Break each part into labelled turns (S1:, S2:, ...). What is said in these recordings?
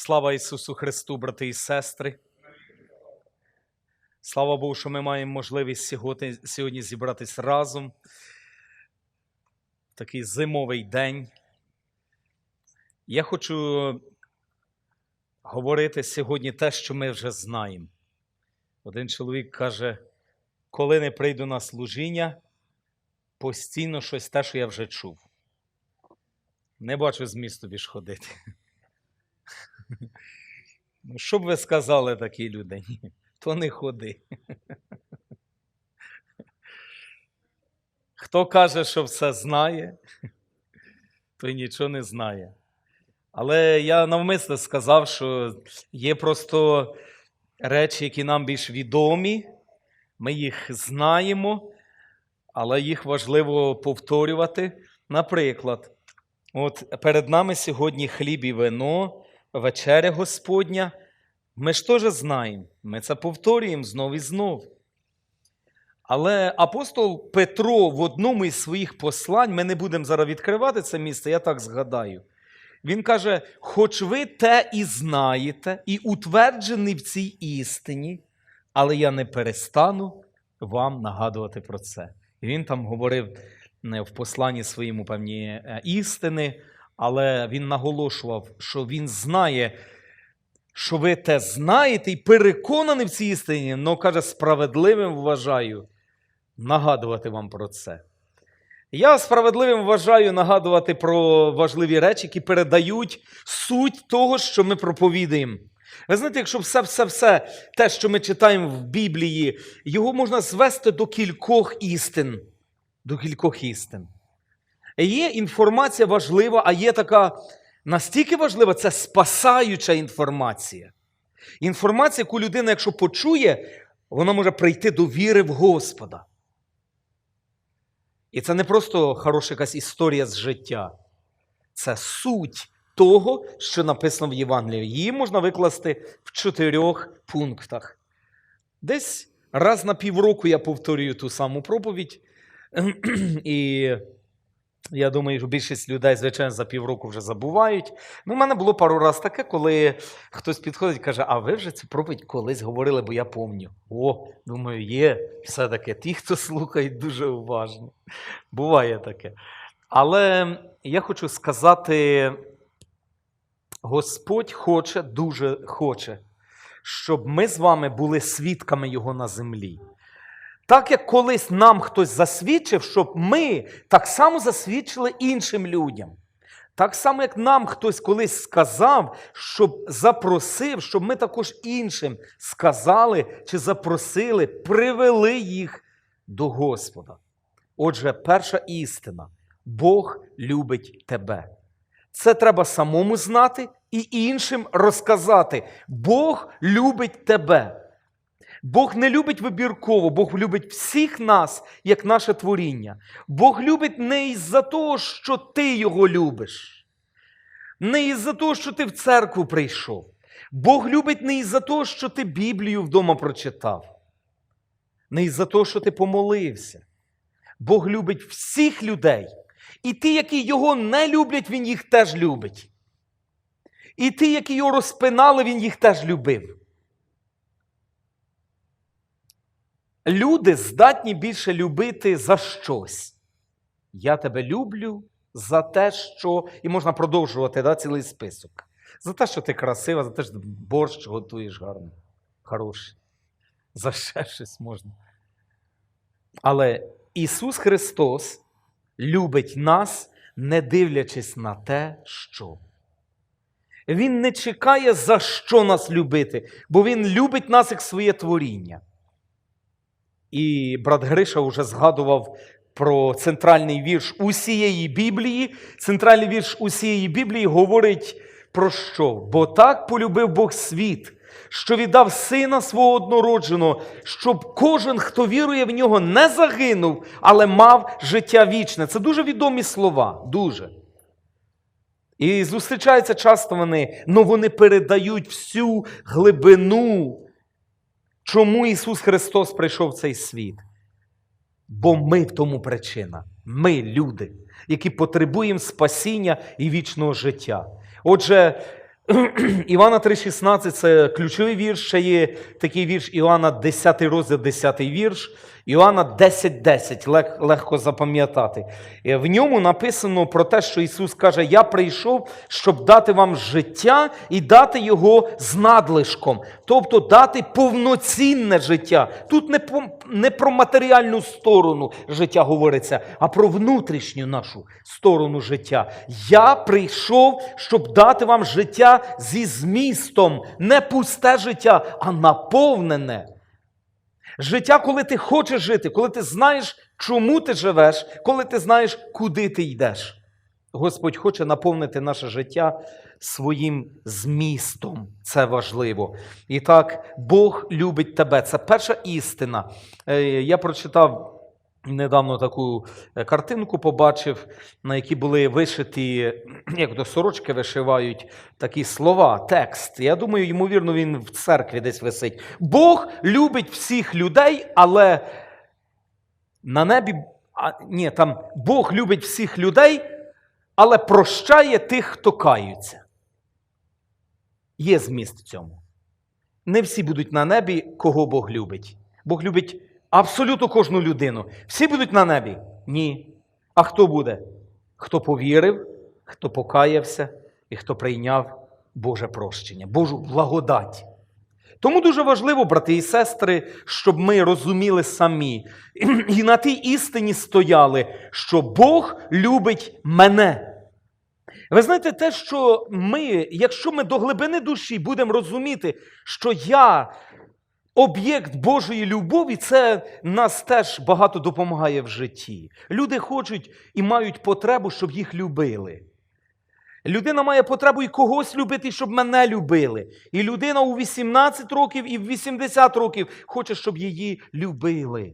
S1: Слава Ісусу Христу, брати і сестри. Слава Богу, що ми маємо можливість сьогодні, сьогодні зібратись разом. Такий зимовий день. Я хочу говорити сьогодні те, що ми вже знаємо. Один чоловік каже, коли не прийду на служіння, постійно щось те, що я вже чув. Не бачу змісту більш ходити. Ну, що б ви сказали такій людині? То не ходи. Хто каже, що все знає, той нічого не знає. Але я навмисно сказав, що є просто речі, які нам більш відомі, ми їх знаємо, але їх важливо повторювати. Наприклад, от перед нами сьогодні хліб і вино, вечеря Господня. Ми ж теж знаємо, ми це повторюємо знов і знов. Але апостол Петро в одному із своїх послань, ми не будемо зараз відкривати це місце, я так згадаю. Він каже: хоч ви те і знаєте, і утверджений в цій істині, але я не перестану вам нагадувати про це. І він там говорив не в посланні своєму певні е, істини, але він наголошував, що він знає, що ви те знаєте і переконані в цій істині, але каже, справедливим вважаю нагадувати вам про це. Я справедливим вважаю нагадувати про важливі речі, які передають суть того, що ми проповідуємо. Ви знаєте, якщо все-все-все те, що ми читаємо в Біблії, його можна звести до кількох істин. До кількох істин. Є інформація важлива, а є така настільки важлива, це спасаюча інформація. Інформація, яку людина, якщо почує, вона може прийти до віри в Господа. І це не просто хороша якась історія з життя. Це суть того, що написано в Євангелії. Її можна викласти в чотирьох пунктах. Десь раз на півроку я повторюю ту саму проповідь. І я думаю, що більшість людей, звичайно, за півроку вже забувають. Ну, У мене було пару разів таке, коли хтось підходить і каже, а ви вже цю проповідь колись говорили, бо я пам'ятаю. О, думаю, є все-таки ті, хто слухають дуже уважно. Буває таке. Але я хочу сказати, Господь хоче, дуже хоче, щоб ми з вами були свідками Його на землі. Так як колись нам хтось засвідчив, щоб ми так само засвідчили іншим людям. Так само, як нам хтось колись сказав, щоб запросив, щоб ми також іншим сказали чи запросили, привели їх до Господа. Отже, перша істина: Бог любить тебе. Це треба самому знати і іншим розказати. Бог любить тебе. Бог не любить вибірково, Бог любить всіх нас, як наше творіння. Бог любить не із-за того, що ти його любиш, не із-за того, що ти в церкву прийшов. Бог любить не із-за того, що ти Біблію вдома прочитав, не із-за того, що ти помолився. Бог любить всіх людей. І ті, які його не люблять, він їх теж любить. І ті, які його розпинали, він їх теж любив. Люди здатні більше любити за щось. Я тебе люблю за те, що. І можна продовжувати да, цілий список. За те, що ти красива, за те, що борщ готуєш гарно, хороший. За ще щось можна. Але Ісус Христос любить нас, не дивлячись на те, що. Він не чекає, за що нас любити, бо Він любить нас як своє творіння. І брат Гриша вже згадував про центральний вірш усієї Біблії. Центральний вірш усієї Біблії говорить про що? Бо так полюбив Бог світ, що віддав сина свого однородженого, щоб кожен, хто вірує в нього, не загинув, але мав життя вічне. Це дуже відомі слова. Дуже. І зустрічаються часто вони, але вони передають всю глибину Чому Ісус Христос прийшов в цей світ? Бо ми в тому причина. Ми люди, які потребуємо спасіння і вічного життя. Отже, Івана 3,16 це ключовий вірш. Ще є такий вірш Івана, 10 розділ, 10 вірш. Іоанна 10.10, лег, легко запам'ятати. Е, В ньому написано про те, що Ісус каже: Я прийшов, щоб дати вам життя і дати його з надлишком, тобто дати повноцінне життя. Тут не про, не про матеріальну сторону життя говориться, а про внутрішню нашу сторону життя. Я прийшов, щоб дати вам життя зі змістом, не пусте життя, а наповнене. Життя, коли ти хочеш жити, коли ти знаєш, чому ти живеш, коли ти знаєш, куди ти йдеш. Господь хоче наповнити наше життя своїм змістом. Це важливо. І так, Бог любить тебе. Це перша істина. Е, Я прочитав недавно таку е, картинку, побачив, на якій були вишиті, як до сорочки вишивають такі слова, текст. Я думаю, ймовірно, він в церкві десь висить. Бог любить всіх людей, але на небі. А, ні, там Бог любить всіх людей, але прощає тих, хто каються. Є зміст в цьому. Не всі будуть на небі, кого Бог любить. Бог любить абсолютно кожну людину. Всі будуть на небі? Ні. А хто буде? Хто повірив, хто покаявся і хто прийняв Боже прощення, Божу благодать. Тому дуже важливо, брати і сестри, щоб ми розуміли самі і на тій істині стояли, що Бог любить мене. Ви знаєте, те, що ми, якщо ми до глибини душі будемо розуміти, що я об'єкт Божої любові, це нас теж багато допомагає в житті. Люди хочуть і мають потребу, щоб їх любили. Людина має потребу і когось любити, щоб мене любили. І людина у 18 років і в 80 років хоче, щоб її любили.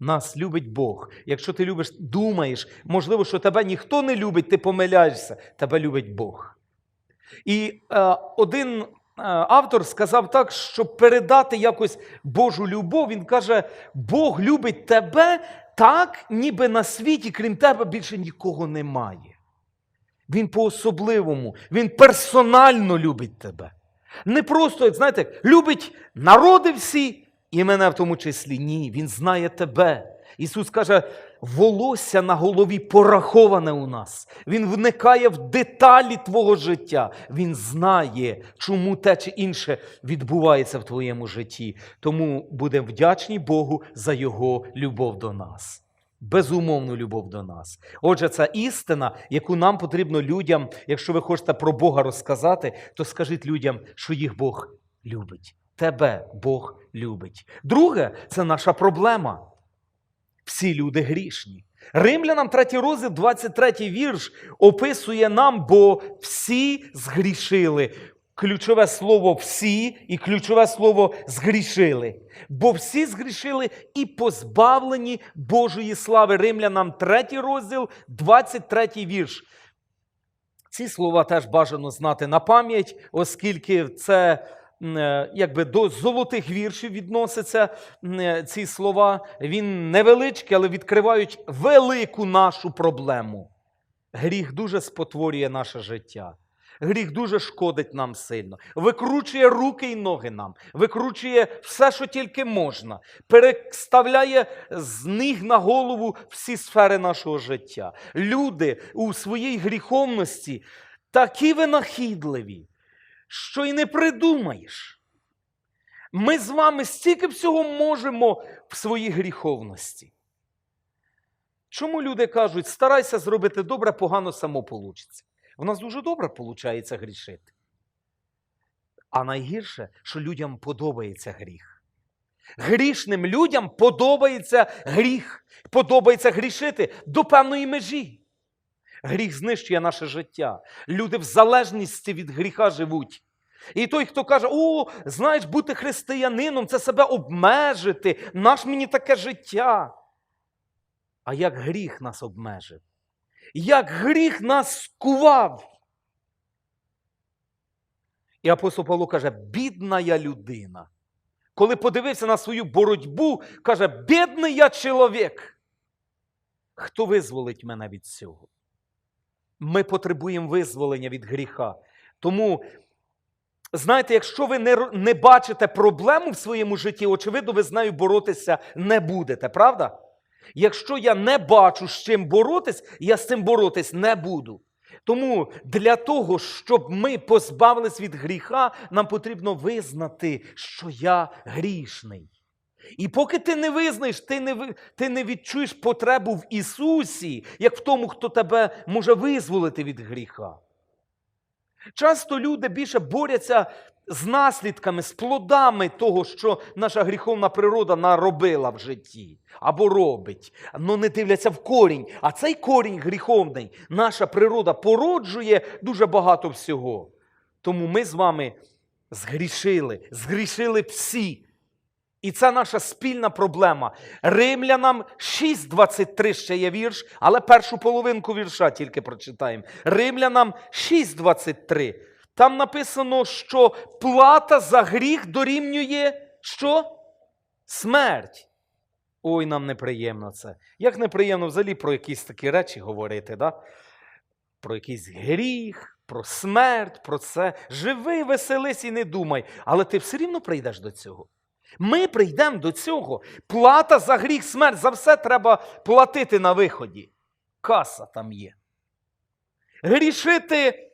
S1: Нас любить Бог. Якщо ти любиш, думаєш, можливо, що тебе ніхто не любить, ти помиляєшся, тебе любить Бог. І е, один автор сказав так, щоб передати якось Божу любов, він каже: Бог любить тебе так, ніби на світі, крім тебе, більше нікого немає. Він по-особливому, він персонально любить тебе. Не просто, як знаєте, любить народи всі, і мене в тому числі. Ні, Він знає тебе. Ісус каже, волосся на голові пораховане у нас. Він вникає в деталі твого життя. Він знає, чому те чи інше відбувається в твоєму житті. Тому будемо вдячні Богу за Його любов до нас. Безумовну любов до нас. Отже, це істина, яку нам потрібно людям, якщо ви хочете про Бога розказати, то скажіть людям, що їх Бог любить. Тебе Бог любить. Друге, це наша проблема. Всі люди грішні. Римлянам 3 розділ, 23 вірш описує нам, бо всі згрішили. Ключове слово всі і ключове слово згрішили. Бо всі згрішили і позбавлені Божої слави. Римлянам 3 розділ, 23 вірш. Ці слова теж бажано знати на пам'ять, оскільки це якби до золотих віршів відносяться е, ці слова. Він невеличкий, але відкривають велику нашу проблему. Гріх дуже спотворює наше життя. Гріх дуже шкодить нам сильно, викручує руки і ноги нам, викручує все, що тільки можна, переставляє з ніг на голову всі сфери нашого життя. Люди у своїй гріховності такі винахідливі, що й не придумаєш. Ми з вами стільки всього можемо в своїй гріховності. Чому люди кажуть, старайся зробити добре, погано само получиться? У нас дуже добре виходить грішити. А найгірше, що людям подобається гріх. Грішним людям подобається гріх, подобається грішити до певної межі. Гріх знищує наше життя. Люди в залежності від гріха живуть. І той, хто каже, о, знаєш, бути християнином це себе обмежити, наш мені таке життя. А як гріх нас обмежив? Як гріх нас скував? І апостол Павло каже, бідна я людина. Коли подивився на свою боротьбу, каже, бідний я чоловік. Хто визволить мене від цього? Ми потребуємо визволення від гріха. Тому знаєте, якщо ви не, не бачите проблему в своєму житті, очевидно, ви з нею боротися не будете, правда? Якщо я не бачу, з чим боротись, я з цим боротись не буду. Тому для того, щоб ми позбавились від гріха, нам потрібно визнати, що я грішний. І поки ти не визнаєш, ти не, ти не відчуєш потребу в Ісусі, як в тому, хто тебе може визволити від гріха. Часто люди більше борються з наслідками, з плодами того, що наша гріховна природа наробила в житті або робить, але не дивляться в корінь. А цей корінь гріховний, наша природа породжує дуже багато всього. Тому ми з вами згрішили, згрішили всі. І це наша спільна проблема. Римлянам 6.23 ще є вірш, але першу половинку вірша тільки прочитаємо. Римлянам 6.23. Там написано, що плата за гріх дорівнює що? Смерть. Ой, нам неприємно це. Як неприємно взагалі про якісь такі речі говорити, да? про якийсь гріх, про смерть, про це. Живи, веселись і не думай. Але ти все рівно прийдеш до цього. Ми прийдемо до цього. Плата за гріх, смерть, за все треба платити на виході. Каса там є. Грішити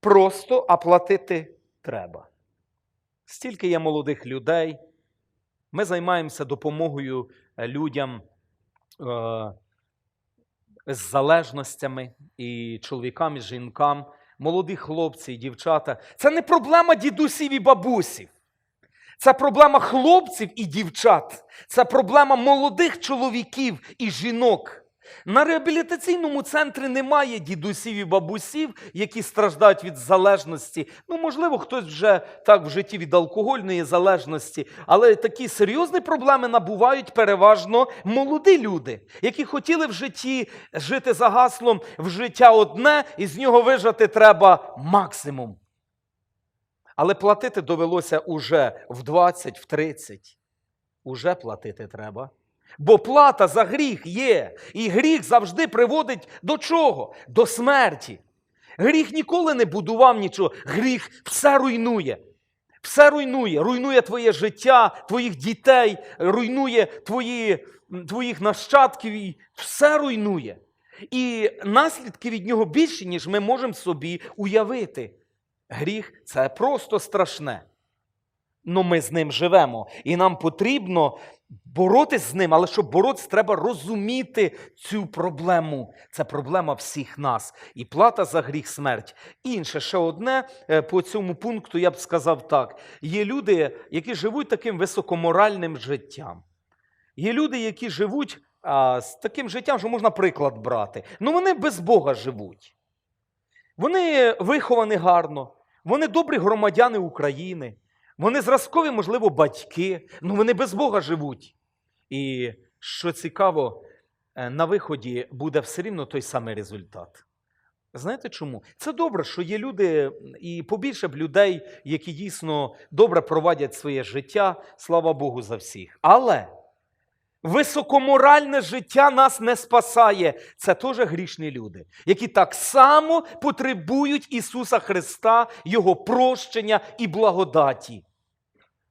S1: просто, а платити треба. Стільки є молодих людей. Ми займаємося допомогою е, людям е, з залежностями і чоловікам, і жінкам, молоді хлопці і дівчата. Це не проблема дідусів і бабусів. Це проблема хлопців і дівчат. Це проблема молодих чоловіків і жінок. На реабілітаційному центрі немає дідусів і бабусів, які страждають від залежності. Ну, можливо, хтось вже так в житті від алкогольної залежності, але такі серйозні проблеми набувають переважно молоді люди, які хотіли в житті жити за гаслом в життя одне, і з нього вижати треба максимум. Але платити довелося уже в 20, в 30. Уже платити треба. Бо плата за гріх є. І гріх завжди приводить до чого? До смерті. Гріх ніколи не будував нічого. Гріх все руйнує. Все руйнує. Руйнує твоє життя, твоїх дітей, руйнує твої, твоїх нащадків. і Все руйнує. І наслідки від нього більші, ніж ми можемо собі уявити. Гріх це просто страшне. Ну ми з ним живемо. І нам потрібно боротись з ним, але щоб боротися, треба розуміти цю проблему. Це проблема всіх нас. І плата за гріх смерть. Інше ще одне е, по цьому пункту я б сказав так: є люди, які живуть таким високоморальним життям. Є люди, які живуть а, з таким життям, що можна приклад брати. Ну вони без Бога живуть. Вони виховані гарно, вони добрі громадяни України, вони зразкові, можливо, батьки, ну вони без Бога живуть. І що цікаво, е, на виході буде все рівно той самий результат. Знаєте чому? Це добре, що є люди, і побільше б людей, які дійсно добре проводять своє життя, слава Богу, за всіх. Але високоморальне життя нас не спасає. Це теж грішні люди, які так само потребують Ісуса Христа, Його прощення і благодаті.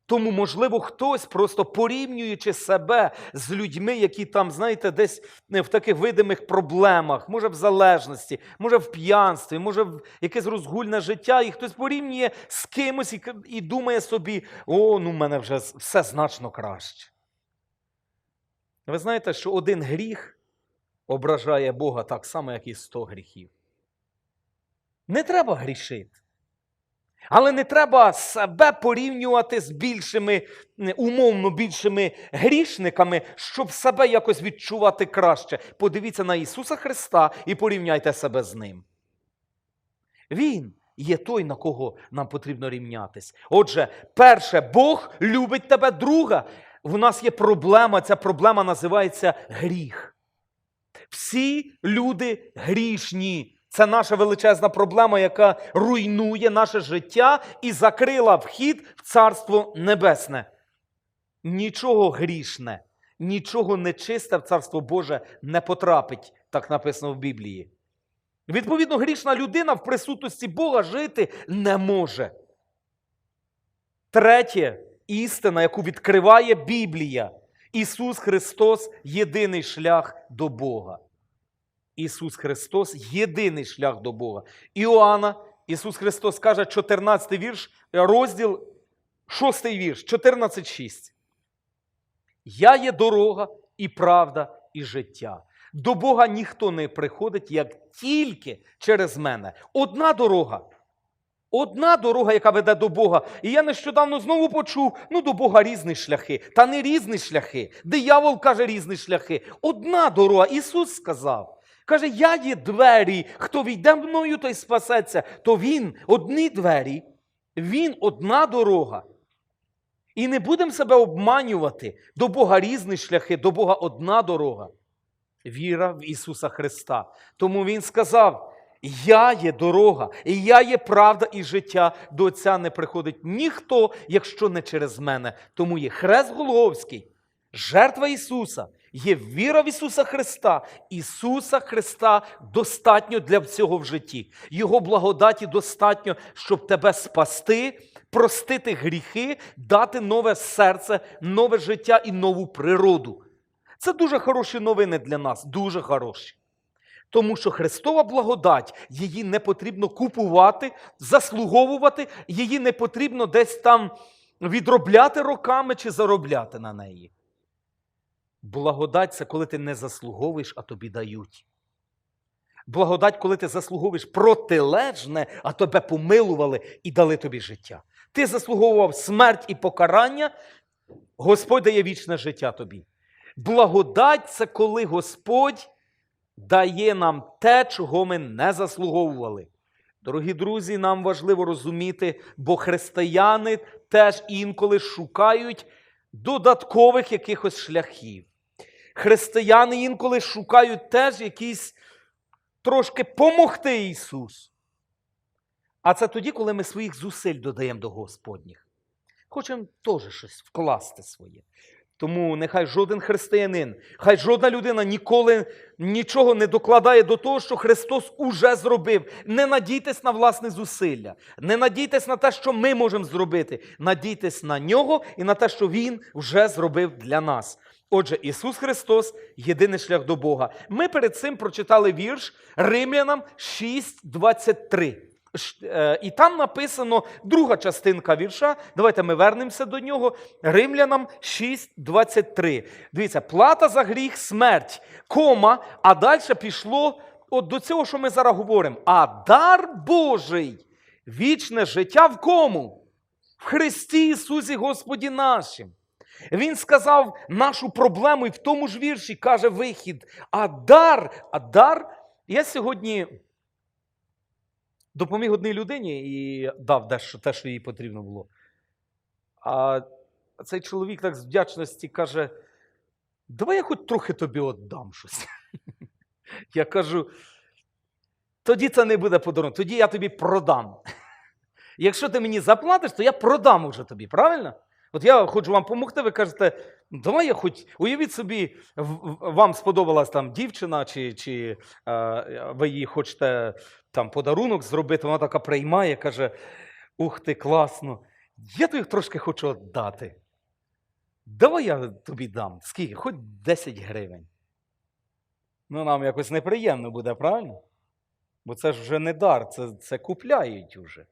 S1: Тому, можливо, хтось, просто порівнюючи себе з людьми, які там, знаєте, десь е, в таких видимих проблемах, може в залежності, може в п'янстві, може в якесь розгульне життя, і хтось порівнює з кимось і, і думає собі, о, ну в мене вже все значно краще. Ви знаєте, що один гріх ображає Бога так само, як і сто гріхів. Не треба грішити. Але не треба себе порівнювати з більшими, умовно більшими грішниками, щоб себе якось відчувати краще. Подивіться на Ісуса Христа і порівняйте себе з Ним. Він є той, на кого нам потрібно рівнятись. Отже, перше, Бог любить тебе, друга. В нас є проблема, ця проблема називається гріх. Всі люди грішні. Це наша величезна проблема, яка руйнує наше життя і закрила вхід в Царство Небесне. Нічого грішне, нічого нечисте в Царство Боже не потрапить, так написано в Біблії. Відповідно, грішна людина в присутності Бога жити не може. Третє істина, яку відкриває Біблія. Ісус Христос єдиний шлях до Бога. Ісус Христос єдиний шлях до Бога. Іоанна, Ісус Христос каже, 14 вірш, розділ 6 вірш, 14.6. Я є дорога і правда, і життя. До Бога ніхто не приходить, як тільки через мене. Одна дорога. Одна дорога, яка веде до Бога. І я нещодавно знову почув: ну до Бога різні шляхи. Та не різні шляхи. Диявол каже різні шляхи. Одна дорога. Ісус сказав. Каже, я є двері, хто війде мною, той спасеться. То він одні двері, він одна дорога. І не будемо себе обманювати. До Бога різні шляхи, до Бога одна дорога. Віра в Ісуса Христа. Тому Він сказав: Я є дорога, і я є правда і життя. До Отця не приходить ніхто, якщо не через мене. Тому є хрест Голговський, жертва Ісуса, є віра в Ісуса Христа. Ісуса Христа достатньо для всього в житті. Його благодаті достатньо, щоб тебе спасти, простити гріхи, дати нове серце, нове життя і нову природу. Це дуже хороші новини для нас, дуже хороші. Тому що Христова благодать, її не потрібно купувати, заслуговувати, її не потрібно десь там відробляти роками чи заробляти на неї. Благодать це коли ти не заслуговуєш, а тобі дають. Благодать, коли ти заслуговуєш протилежне, а тебе помилували і дали тобі життя. Ти заслуговував смерть і покарання, Господь дає вічне життя тобі. Благодать це коли Господь дає нам те, чого ми не заслуговували. Дорогі друзі, нам важливо розуміти, бо християни теж інколи шукають додаткових якихось шляхів. Християни інколи шукають теж якісь трошки помогти Ісусу. А це тоді, коли ми своїх зусиль додаємо до Господніх. Хочемо теж щось вкласти своє. Тому нехай жоден християнин, хай жодна людина ніколи нічого не докладає до того, що Христос уже зробив. Не надійтесь на власне зусилля, не надійтесь на те, що ми можемо зробити. Надійтесь на нього і на те, що Він вже зробив для нас. Отже, Ісус Христос єдиний шлях до Бога. Ми перед цим прочитали вірш Римлянам 6.23. Е, І там написано друга частинка вірша. Давайте ми вернемося до нього. Римлянам 6.23. Дивіться, плата за гріх смерть, кома, а далі пішло от до цього, що ми зараз говоримо. А дар Божий, вічне життя в кому? В Христі Ісусі Господі нашим. Він сказав нашу проблему і в тому ж вірші каже вихід. А дар, а дар, я сьогодні допоміг одній людині і дав те, що їй потрібно було. А цей чоловік так з вдячності каже: давай я хоч трохи тобі віддам щось. Я кажу, тоді це не буде подарунок, тоді я тобі продам. Якщо ти мені заплатиш, то я продам уже тобі, правильно? От я хочу вам допомогти, ви кажете, «Ну, давай я хоч уявіть собі, вам сподобалась там дівчина, чи, чи е, ви їй хочете там подарунок зробити, вона така приймає, каже: Ух ти, класно! Я тобі трошки хочу віддати. Давай я тобі дам. Скільки? Хоч 10 гривень. Ну, нам якось неприємно буде, правильно? Бо це ж вже не дар, це, це купляють уже.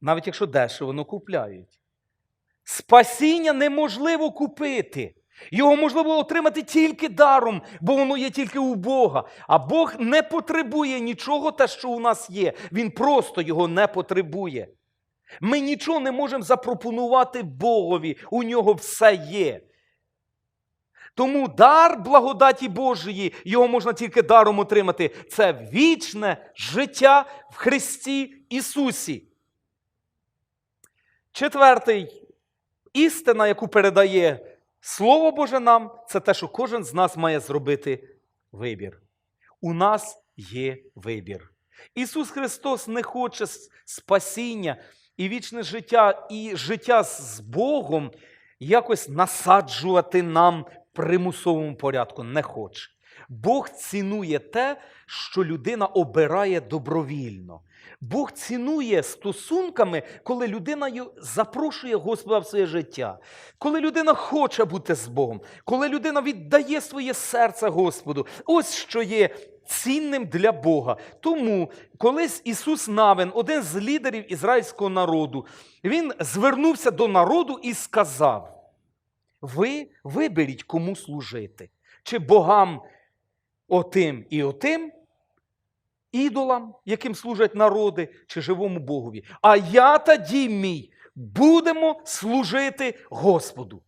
S1: Навіть якщо дешево, воно купляють. Спасіння неможливо купити. Його можливо отримати тільки даром, бо воно є тільки у Бога. А Бог не потребує нічого, те, що у нас є. Він просто його не потребує. Ми нічого не можемо запропонувати Богові, у нього все є. Тому дар благодаті Божої, його можна тільки даром отримати. Це вічне життя в Христі Ісусі. Четвертий істина, яку передає Слово Боже нам, це те, що кожен з нас має зробити вибір. У нас є вибір. Ісус Христос не хоче спасіння і вічне життя, і життя з Богом якось насаджувати нам в примусовому порядку. Не хоче. Бог цінує те, що людина обирає добровільно. Бог цінує стосунками, коли людина запрошує Господа в своє життя, коли людина хоче бути з Богом, коли людина віддає своє серце Господу. Ось що є цінним для Бога. Тому колись Ісус Навин, один з лідерів ізраїльського народу, він звернувся до народу і сказав: Ви виберіть, кому служити, чи богам отим і отим, ідолам, яким служать народи, чи живому Богові. А я та дім мій будемо служити Господу.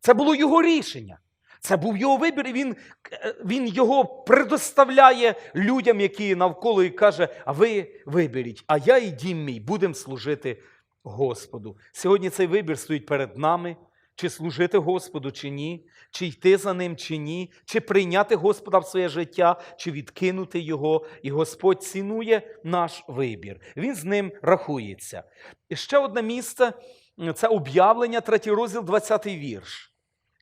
S1: Це було його рішення. Це був його вибір, і він, е, він його предоставляє людям, які навколо, і каже: А ви виберіть, а я і дім мій будемо служити Господу. Сьогодні цей вибір стоїть перед нами. Чи служити Господу, чи ні, чи йти за ним, чи ні, чи прийняти Господа в своє життя, чи відкинути його. І Господь цінує наш вибір. Він з ним рахується. І ще одне місце це об'явлення, третій розділ, 20 вірш.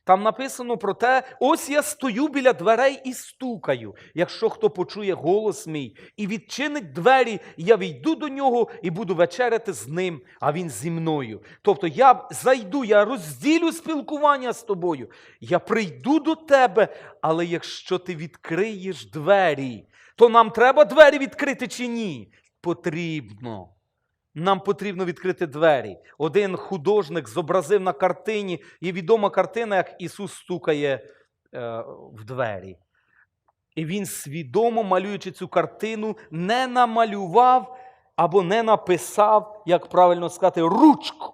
S1: Там написано про те: ось я стою біля дверей і стукаю. Якщо хто почує голос мій і відчинить двері, я війду до нього і буду вечеряти з ним, а він зі мною. Тобто я зайду, я розділю спілкування з тобою. Я прийду до тебе, але якщо ти відкриєш двері, то нам треба двері відкрити чи ні? Потрібно. Нам потрібно відкрити двері. Один художник зобразив на картині, є відома картина, як Ісус стукає е, в двері. І він свідомо, малюючи цю картину, не намалював або не написав, як правильно сказати, ручку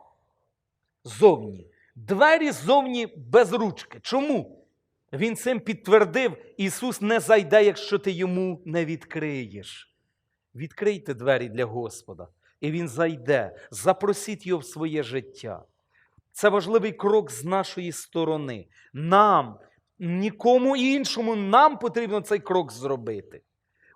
S1: зовні. Двері зовні без ручки. Чому? Він цим підтвердив, Ісус не зайде, якщо ти йому не відкриєш. Відкрийте двері для Господа, і Він зайде. Запросіть його в своє життя. Це важливий крок з нашої сторони. Нам, нікому іншому, нам потрібно цей крок зробити.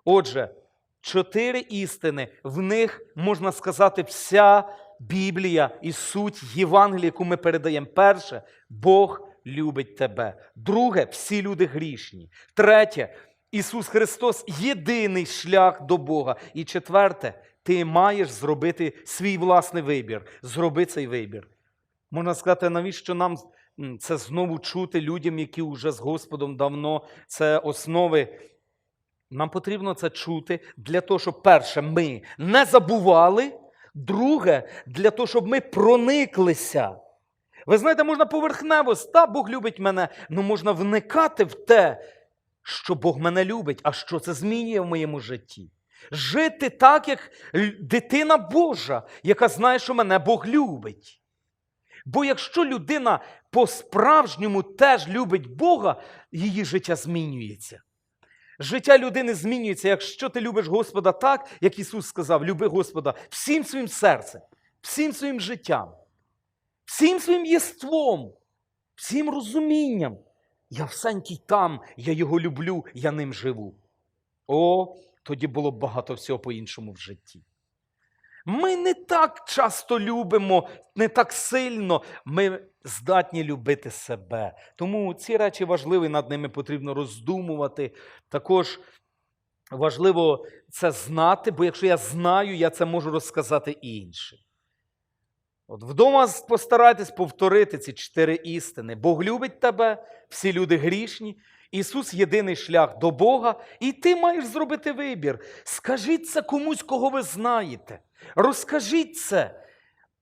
S1: Отже, чотири істини, в них можна сказати, вся Біблія і суть Євангелія, яку ми передаємо. Перше, Бог любить тебе. Друге, всі люди грішні. Третє, Ісус Христос єдиний шлях до Бога. І четверте, ти маєш зробити свій власний вибір. Зроби цей вибір. Можна сказати, навіщо нам це знову чути людям, які вже з Господом давно це основи. Нам потрібно це чути для того, щоб перше, ми не забували, друге, для того, щоб ми прониклися. Ви знаєте, можна поверхнево, та Бог любить мене, але можна вникати в те, що Бог мене любить, а що це змінює в моєму житті. Жити так, як дитина Божа, яка знає, що мене Бог любить. Бо якщо людина по-справжньому теж любить Бога, її життя змінюється. Життя людини змінюється, якщо ти любиш Господа так, як Ісус сказав, люби Господа всім своїм серцем, всім своїм життям, всім своїм єством, всім розумінням. Я всенький там, я його люблю, я ним живу. О, тоді було багато всього по-іншому в житті. Ми не так часто любимо, не так сильно. Ми здатні любити себе. Тому ці речі важливі, над ними потрібно роздумувати. Також важливо це знати, бо якщо я знаю, я це можу розказати іншим. От вдома постарайтесь повторити ці чотири істини. Бог любить тебе, всі люди грішні. Ісус єдиний шлях до Бога, і ти маєш зробити вибір. Скажіть це комусь, кого ви знаєте. Розкажіть це,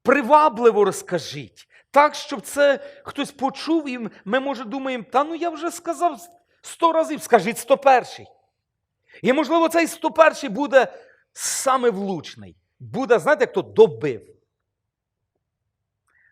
S1: привабливо розкажіть, так, щоб це хтось почув, і ми, може, думаємо, та ну я вже сказав сто разів, скажіть сто перший. І, можливо, цей сто перший буде саме влучний. Буде, знаєте, як то добив.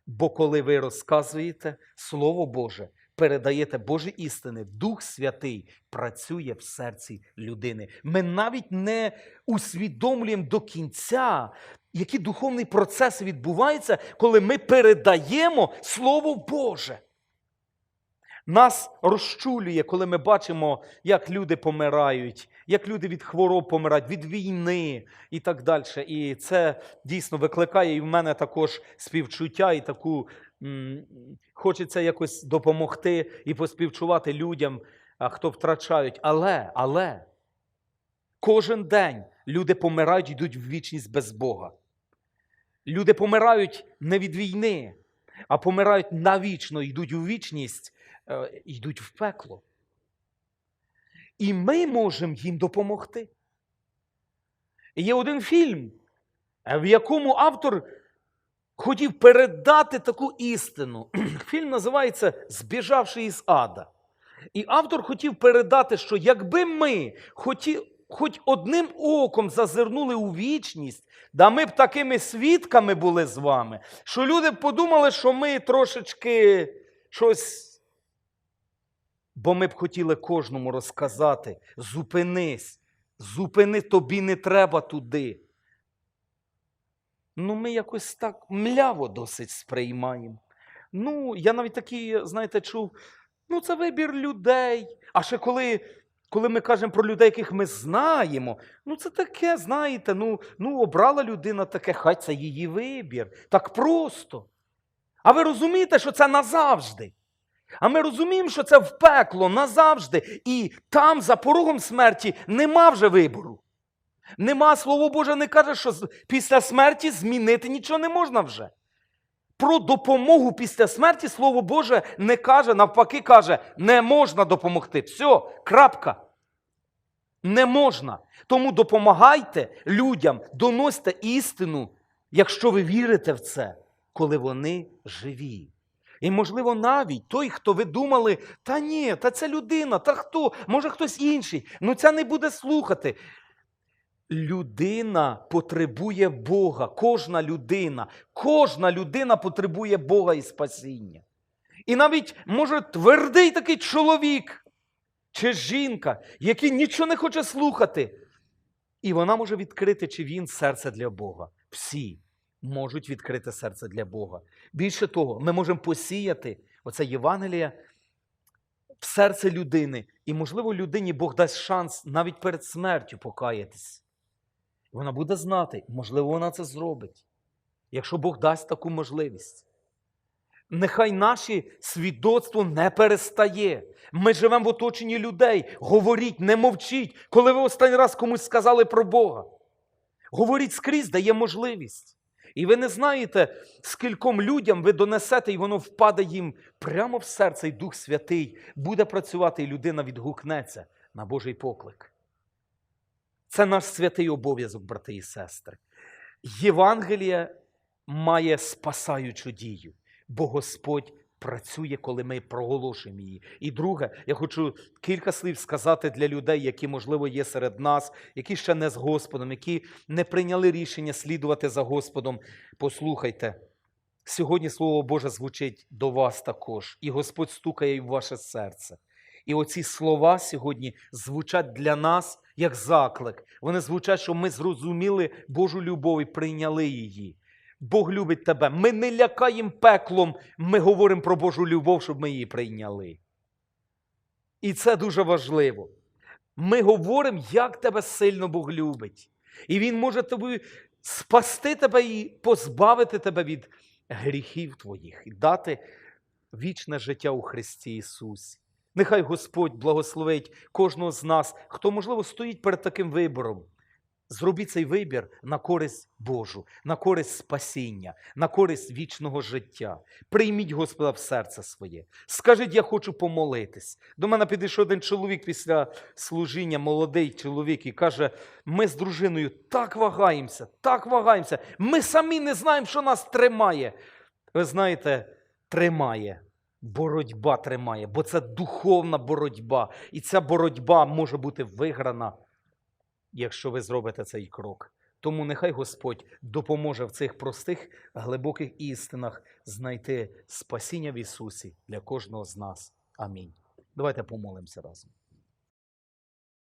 S1: Бо коли ви розказуєте Слово Боже, передаєте Божі істини, Дух Святий працює в серці людини. Ми навіть не усвідомлюємо до кінця, які духовні процеси відбуваються, коли ми передаємо Слово Боже. Нас розчулює, коли ми бачимо, як люди помирають, як люди від хвороб помирають, від війни і так далі. І це дійсно викликає і в мене також співчуття, і таку м, хочеться якось допомогти і поспівчувати людям, хто втрачають. Але, але кожен день люди помирають, йдуть в вічність без Бога. Люди помирають не від війни, а помирають навічно, йдуть у вічність, е, йдуть в пекло. І ми можемо їм допомогти. І Є один фільм, е, в якому автор хотів передати таку істину. Фільм називається Збіжавши із ада. І автор хотів передати, що якби ми хоті, хоч одним оком зазирнули у вічність, да ми б такими свідками були з вами, що люди б подумали, що ми трошечки щось. Бо ми б хотіли кожному розказати: зупинись, зупини, тобі не треба туди. Ну, ми якось так мляво досить сприймаємо. Ну, я навіть такі, знаєте, чув, ну, це вибір людей. А ще коли, коли ми кажемо про людей, яких ми знаємо, ну це таке, знаєте, ну, ну обрала людина таке, хай це її вибір. Так просто. А ви розумієте, що це назавжди? А ми розуміємо, що це в пекло назавжди. І там, за порогом смерті, нема вже вибору. Нема, Слово Боже не каже, що після смерті змінити нічого не можна вже. Про допомогу після смерті Слово Боже не каже, навпаки, каже, не можна допомогти. Все, крапка. Не можна. Тому допомагайте людям, доносьте істину, якщо ви вірите в це, коли вони живі. І, можливо, навіть той, хто ви думали, та ні, та це людина, та хто, може хтось інший, ну це не буде слухати. Людина потребує Бога, кожна людина, кожна людина потребує Бога і спасіння. І навіть, може, твердий такий чоловік чи жінка, який нічого не хоче слухати, і вона може відкрити, чи він серце для Бога. Всі можуть відкрити серце для Бога. Більше того, ми можемо посіяти оце Євангеліє в серце людини. І, можливо, людині Бог дасть шанс навіть перед смертю покаятись. Вона буде знати, можливо, вона це зробить, якщо Бог дасть таку можливість. Нехай наше свідоцтво не перестає. Ми живемо в оточенні людей. Говоріть, не мовчіть, коли ви останній раз комусь сказали про Бога. Говоріть скрізь, дає можливість. І ви не знаєте, скільком людям ви донесете, і воно впаде їм прямо в серце, і Дух Святий буде працювати, і людина відгукнеться на Божий поклик. Це наш святий обов'язок, брати і сестри. Євангеліє має спасаючу дію, бо Господь працює, коли ми проголошуємо її. І друге, я хочу кілька слів сказати для людей, які, можливо, є серед нас, які ще не з Господом, які не прийняли рішення слідувати за Господом. Послухайте, сьогодні Слово Боже звучить до вас також, і Господь стукає в ваше серце. І оці слова сьогодні звучать для нас як заклик. Вони звучать, що ми зрозуміли Божу любов і прийняли її. Бог любить тебе. Ми не лякаємо пеклом, ми говоримо про Божу любов, щоб ми її прийняли. І це дуже важливо. Ми говоримо, як тебе сильно Бог любить. І Він може тобі спасти тебе і позбавити тебе від гріхів твоїх і дати вічне життя у Христі Ісусі. Нехай Господь благословить кожного з нас, хто, можливо, стоїть перед таким вибором. Зробіть цей вибір на користь Божу, на користь спасіння, на користь вічного життя. Прийміть Господа в серце своє. Скажіть, я хочу помолитись. До мене підійшов один чоловік після служіння, молодий чоловік, і каже: ми з дружиною так вагаємося, так вагаємося. Ми самі не знаємо, що нас тримає. Ви знаєте, тримає. Боротьба тримає, бо це духовна боротьба. І ця боротьба може бути виграна, якщо ви зробите цей крок. Тому нехай Господь допоможе в цих простих, глибоких істинах знайти спасіння в Ісусі для кожного з нас. Амінь. Давайте помолимося разом.